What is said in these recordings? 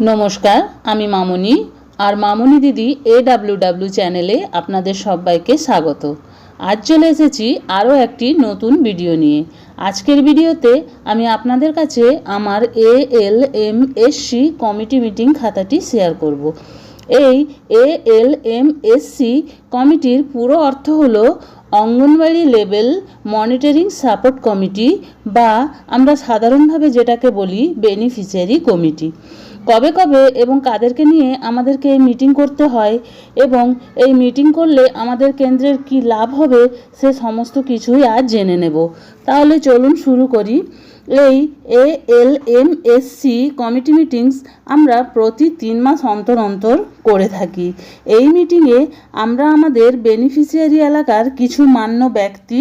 নমস্কার, আমি মামনি, আর মামনি দিদি এ ডাব্লিউ চ্যানেলে আপনাদের সবাইকে স্বাগত। আজ চলে এসেছি আরও একটি নতুন ভিডিও নিয়ে। আজকের ভিডিওতে আমি আপনাদের কাছে আমার A L M S C committee meeting খাতাটি share করব। এই এ এল এম এস সি কমিটির পুরো অর্থ হলো anganwadi level monitoring support committee বা আমরা সাধারণভাবে যেটাকে বলি বেনিফিশিয়ারি কমিটি। কবে কবে এবং কাদেরকে নিয়ে আমাদেরকে এই মিটিং করতে হয় এবং এই মিটিং করলে আমাদের কেন্দ্রের কি লাভ হবে সে সমস্ত কিছুই আজ জেনে নেব। তাহলে চলুন শুরু করি। এই A L M S C committee meetings আমরা প্রতি তিন মাস অন্তর অন্তর করে থাকি। এই মিটিংয়ে আমরা আমাদের বেনিফিশিয়ারি এলাকার কিছু মান্য ব্যক্তি,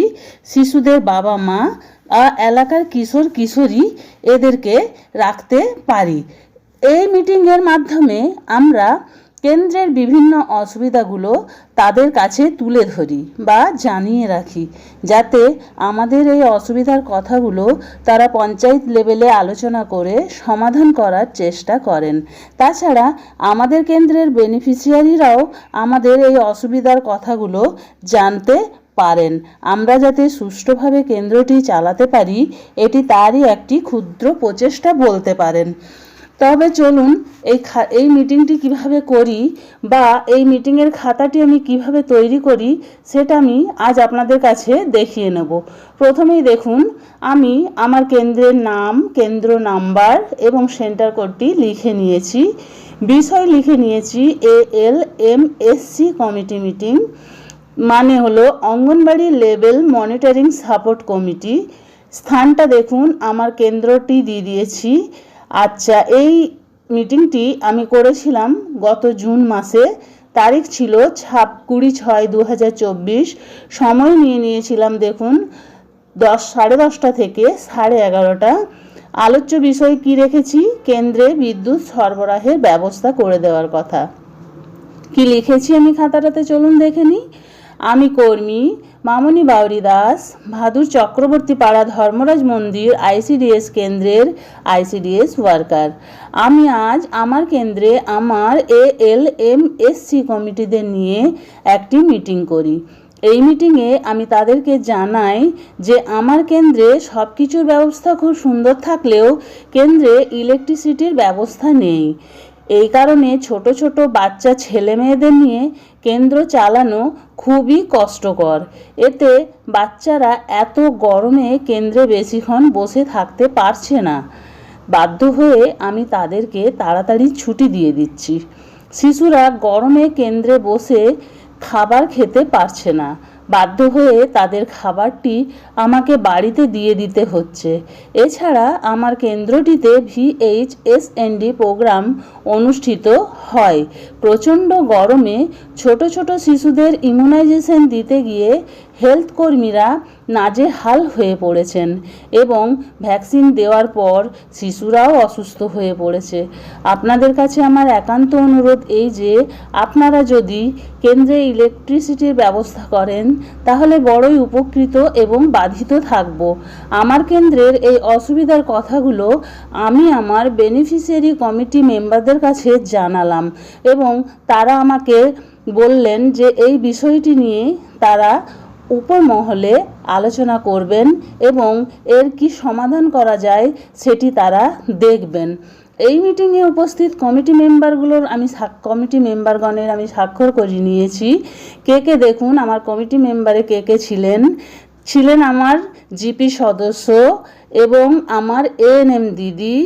শিশুদের বাবা মা এলাকার কিশোর কিশোরী এদেরকে রাখতে পারি। এই মিটিংয়ের মাধ্যমে আমরা কেন্দ্রের বিভিন্ন অসুবিধাগুলো তাদের কাছে তুলে ধরি বা জানিয়ে রাখি, যাতে আমাদের এই অসুবিধার কথাগুলো তারা পঞ্চায়েত লেভেলে আলোচনা করে সমাধান করার চেষ্টা করেন। তাছাড়া আমাদের কেন্দ্রের বেনিফিশিয়ারিরাও আমাদের এই অসুবিধার কথাগুলো জানতে পারেন। আমরা যাতে সুষ্ঠুভাবে কেন্দ্রটি চালাতে পারি, এটি তারই একটি ক্ষুদ্র প্রচেষ্টা বলতে পারেন। তবে চলুন, এই এই মিটিংটি কীভাবে করি বা এই মিটিংয়ের খাতাটি আমি কীভাবে তৈরি করি, সেটা আমি আজ আপনাদের কাছে দেখিয়ে নেব। প্রথমেই দেখুন, আমি আমার কেন্দ্রের নাম, কেন্দ্র নাম্বার এবং সেন্টার কোডটি লিখে নিয়েছি। বিষয় লিখে নিয়েছি, A L M S C committee meeting. মানে হলো anganwadi level monitoring support committee. স্থানটা দেখুন, আমার কেন্দ্রটি দিয়ে দিয়েছি। আচ্ছা এই মিটিংটি আমি করেছিলাম গত জুন মাসে। তারিখ ছিল ছাপ কুড়ি ছয় দু সময় নিয়ে নিয়েছিলাম, দেখুন, দশ, সাড়ে দশটা থেকে সাড়ে এগারোটা। আলোচ্য বিষয় কি রেখেছি? কেন্দ্রে বিদ্যুৎ সরবরাহের ব্যবস্থা করে দেওয়ার কথা। কি লিখেছি আমি খাতাটাতে? চলুন দেখে নিই। আমি কর্মী মামনি বাউরি দাস, ভাদুর চক্রবর্তী পাড়া ধর্মরাজ মন্দির, আইসিডিএস কেন্দ্রের আইসিডিএস ওয়ার্কার। আমি আজ আমার কেন্দ্রে আমার A L M S C কমিটিদের নিয়ে একটি মিটিং করি। এই মিটিংয়ে আমি তাদেরকে জানাই যে আমার কেন্দ্রে সব কিছুর ব্যবস্থা খুব সুন্দর থাকলেও কেন্দ্রে ইলেকট্রিসিটির ব্যবস্থা নেই। এই কারণে ছোট ছোট বাচ্চা ছেলে মেয়েদের নিয়ে কেন্দ্র চালানো খুবই কষ্টকর। এতে বাচ্চারা এত গরমে কেন্দ্রে বেশিক্ষণ বসে থাকতে পারছে না। বাধ্য হয়ে আমি তাদেরকে তাড়াতাড়ি ছুটি দিয়ে দিচ্ছি। শিশুরা গরমে কেন্দ্রে বসে খাবার খেতে পারছে না। বাধ্য হয়ে তাদের খাবারটি আমাকে বাড়িতে দিয়ে দিতে হচ্ছে। এছাড়া আমার কেন্দ্রটিতে V H S N D program অনুষ্ঠিত হয়। প্রচণ্ড গরমে ছোট ছোট শিশুদের ইমিউনাইজেশন দিতে গিয়ে হেলথ কর্মীরা নাজেহাল হয়ে পড়েছেন এবং ভ্যাকসিন দেওয়ার পর শিশুরাও অসুস্থ হয়ে পড়েছে। আপনাদের কাছে আমার একান্ত অনুরোধ এই যে, আপনারা যদি কেন্দ্রে ইলেকট্রিসিটির ব্যবস্থা করেন, তাহলে বড়ই উপকৃত এবং বাধিত থাকব। আমার কেন্দ্রের এই অসুবিধার কথাগুলো আমি আমার বেনিফিশিয়ারি কমিটি মেম্বারদের কাছে জানালাম এবং তারা আমাকে বললেন যে এই বিষয়টি নিয়ে তারা উপর মহলে আলোচনা করবেন এবং এর কি সমাধান করা যায় সেটি তারা দেখবেন। এই মিটিংয়ে উপস্থিত কমিটি মেম্বারগুলোর আমি কমিটি মেম্বারগণের আমি স্বাক্ষর করে নিয়েছি। কে কে দেখুন, আমার কমিটি মেম্বারে কে কে ছিলেন? ছিলেন আমার জিপি সদস্য এবং আমার এএনএম দিদি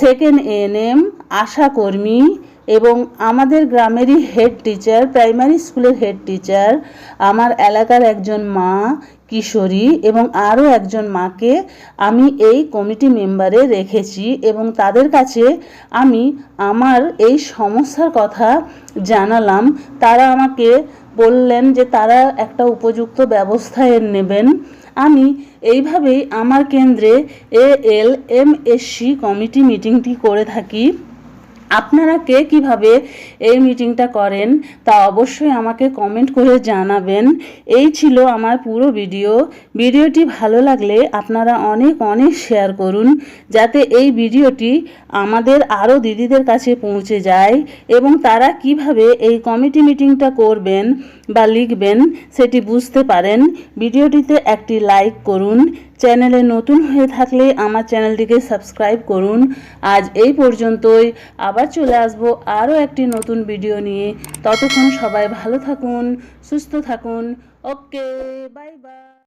সেকেন্ড এএনএম আশাকর্মী এবং আমাদের গ্রামেরই হেড টিচার প্রাইমারি স্কুলের হেড টিচার আমার এলাকার একজন মা, কিশোরী এবং আরও একজন মাকে আমি এই কমিটি মেম্বারে রেখেছি এবং তাদের কাছে আমি আমার এই সমস্যার কথা জানালাম। তারা আমাকে বললেন যে তারা একটা উপযুক্ত ব্যবস্থা এর নেবেন। আমি এইভাবেই আমার কেন্দ্রে A L M S C committee মিটিংটি করে থাকি। আপনারা কে কীভাবে এই মিটিংটা করেন, তা অবশ্যই আমাকে কমেন্ট করে জানাবেন। এই ছিল আমার পুরো ভিডিও ভিডিওটি ভালো লাগলে আপনারা অনেক অনেক শেয়ার করুন, যাতে এই ভিডিওটি আমাদের আরও দিদিদের কাছে পৌঁছে যায় এবং তারা কীভাবে এই কমিটি মিটিংটা করবেন বা লিখবেন সেটি বুঝতে পারেন। ভিডিওটিতে একটি লাইক করুন চ্যানেলে নতুন হয়ে থাকলে আমার চ্যানেলটিকে সাবস্ক্রাইব করুন। আজ এই পর্যন্তই। আবার চলে আসব আরও একটি নতুন ভিডিও নিয়ে। ততক্ষণ সবাই ভালো থাকুন, সুস্থ থাকুন। Okay, bye bye.